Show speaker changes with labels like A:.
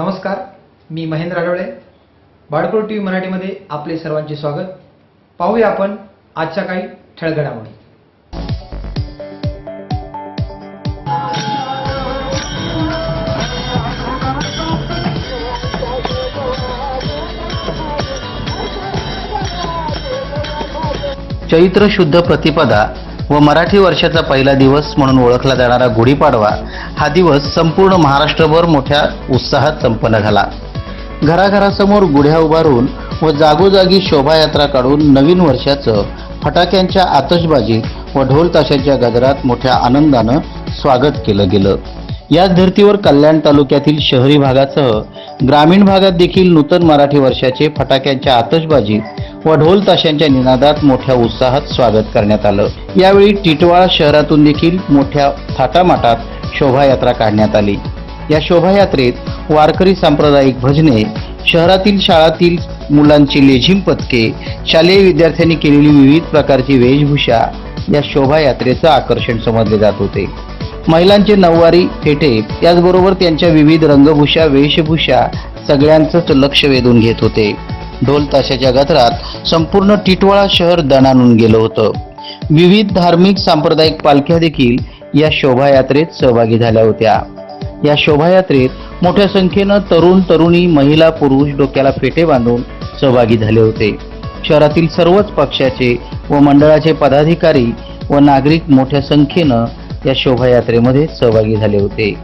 A: नमस्कार मी Mahendra Adhale Balkol T V मराठीमध्ये आपले सर्वांचे स्वागत. पाहूया आपण आजच्या काही ठळक घडामोडी
B: चैत्र शुद्ध प्रतिपदा व मराठी वर्षाचा पहिला दिवस म्हणून ओळखला जाणारा गुढीपाडवा हा दिवस संपूर्ण महाराष्ट्रभर मोठ्या उत्साहात संपन्न झाला. घराघरासमोर गुढ्या उभारून व जागोजागी शोभायात्रा काढून नवीन वर्षाचं फटाक्यांच्या आतषबाजीत व ढोल ताशांच्या गजरात मोठ्या आनंदानं स्वागत केलं गेलं. याच धर्तीवर कल्याण तालुक्यातील शहरी भागासह ग्रामीण भागात देखील नूतन मराठी वर्षाचे फटाक्यांच्या आतषबाजीत व ढोल ताशांच्या निनादात मोठ्या उत्साहात स्वागत करण्यात आलं. यावेळी टिटवाळा शहरातून देखील मोठ्या थाटामाटात शोभायात्रा काढण्यात आली. या शोभायात्रेत वारकरी सांप्रदायिक भजने शहरातील शाळातील मुलांची लेझिम पथके शालेय विद्यार्थ्यांनी केलेली विविध प्रकारची वेशभूषा या शोभायात्रेचं आकर्षण समजले जात होते. महिलांचे नऊवारी फेटे त्याचबरोबर त्यांच्या विविध रंगभूषा वेशभूषा सगळ्यांचंच लक्ष वेधून घेत होते. ढोल ताशाच्या गजरात संपूर्ण टिटवाळा शहर दणानून गेलं होतं. विविध धार्मिक सांप्रदायिक पालख्या देखील या शोभायात्रेत सहभागी झाल्या होत्या. या शोभायात्रेत मोठ्या संख्येनं तरुण तरुणी महिला पुरुष डोक्याला फेटे बांधून सहभागी झाले होते. शहरातील सर्वच पक्षाचे व मंडळाचे पदाधिकारी व नागरिक मोठ्या संख्येनं या शोभायात्रेमध्ये सहभागी झाले होते.